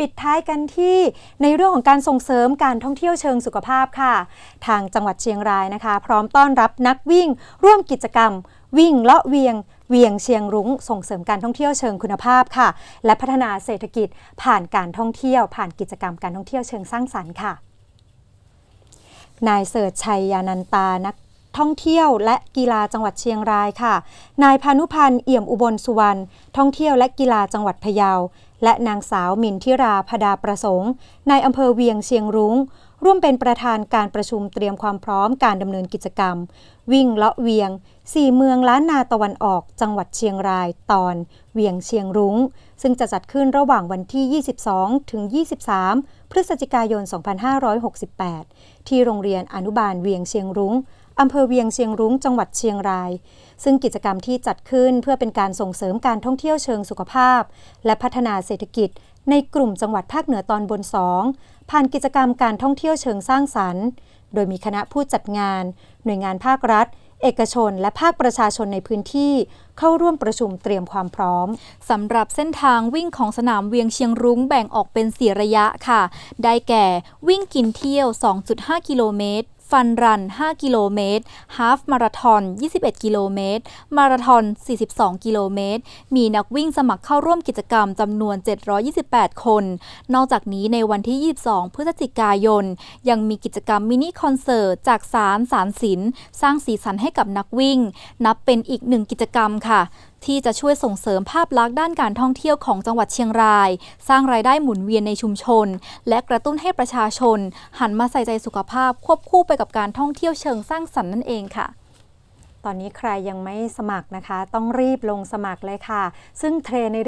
ปิดท้ายกันที่ในเรื่องของการส่งเสริมการท่องเที่ยวเชิงสุขภาพค่ะ ทางจังหวัดเชียงรายนะคะ พร้อมต้อนรับนักวิ่ง ร่วมกิจกรรม วิ่งเลาะเวียง เวียงเชียงรุ้ง ส่งเสริมการท่องเที่ยวเชิงคุณภาพค่ะ และพัฒนาเศรษฐกิจผ่านการท่องเที่ยว ผ่านกิจกรรมการท่องเที่ยวเชิงสร้างสรรค์ค่ะ นายเสิร์ชชัยยานันตานักท่องเที่ยวและกีฬาจังหวัดเชียงรายค่ะ นายพานุพันธ์เอี่ยมอุบลสุวรรณ ท่องเที่ยวและกีฬาจังหวัดพะเยา และนางสาวมินทิราพดาประสงค์นายอำเภอเวียงเชียงรุง้ง ร่วมเป็นประธานการประชุมเตรียมความพร้อมการดำเนินกิจกรรม วิ่งเลาะเวียง สี่เมืองล้านนาตะวันออก จังหวัดเชียงรายตอน เวียงเชียงรุง้ง ซึ่งจะจัดขึ้นระหว่างวันที่ 22 ถึง 23 พฤศจิกายน 2568 ที่โรงเรียนอนุบาลเวียงเชียงรุง้ง อำเภอเวียงเชียงรุ้งจังหวัดเชียงราย ซึ่งกิจกรรมที่จัดขึ้นเพื่อเป็นการส่งเสริมการท่องเที่ยวเชิงสุขภาพ และพัฒนาเศรษฐกิจ ในกลุ่มจังหวัดภาคเหนือตอนบน2ผ่านกิจกรรมการท่องเที่ยวเชิงสร้างสรรค์ โดยมีคณะผู้จัดงาน หน่วยงานภาครัฐเอกชนและภาคประชาชนในพื้นที่เข้าร่วมประชุมเตรียมความพร้อมสำหรับเส้นทางวิ่งของสนามเวียงเชียงรุ้งแบ่งออกเป็น 4 ระยะค่ะ ได้แก่วิ่งกินเที่ยว 2.5 กิโลเมตร ฟันรัน 5 กิโลเมตรฮาฟมาราทอน 21 กิโลเมตร มาราทอน 42 กิโลเมตร มีนักวิ่งสมัครเข้าร่วมกิจกรรมจำนวน 728 คน นอกจากนี้ในวันที่ 22 พฤศจิกายน ยังมีกิจกรรมมินิคอนเสิร์ตจากสารสารศิลป์สร้างสีสันให้กับนักวิ่ง นับเป็นอีกหนึ่งกิจกรรมค่ะ ที่จะช่วยส่งเสริมภาพลักษณ์ด้านการท่องเที่ยวของจังหวัดเชียงราย สร้างรายได้หมุนเวียนในชุมชน และกระตุ้นให้ประชาชน หันมาใส่ใจสุขภาพควบคู่ไปกับการท่องเที่ยวเชิงสร้างสรรค์นั่นเองค่ะตอนนี้ใครยังไม่สมัครนะคะ ต้องรีบลงสมัครเลยค่ะ ซึ่งเทรนใน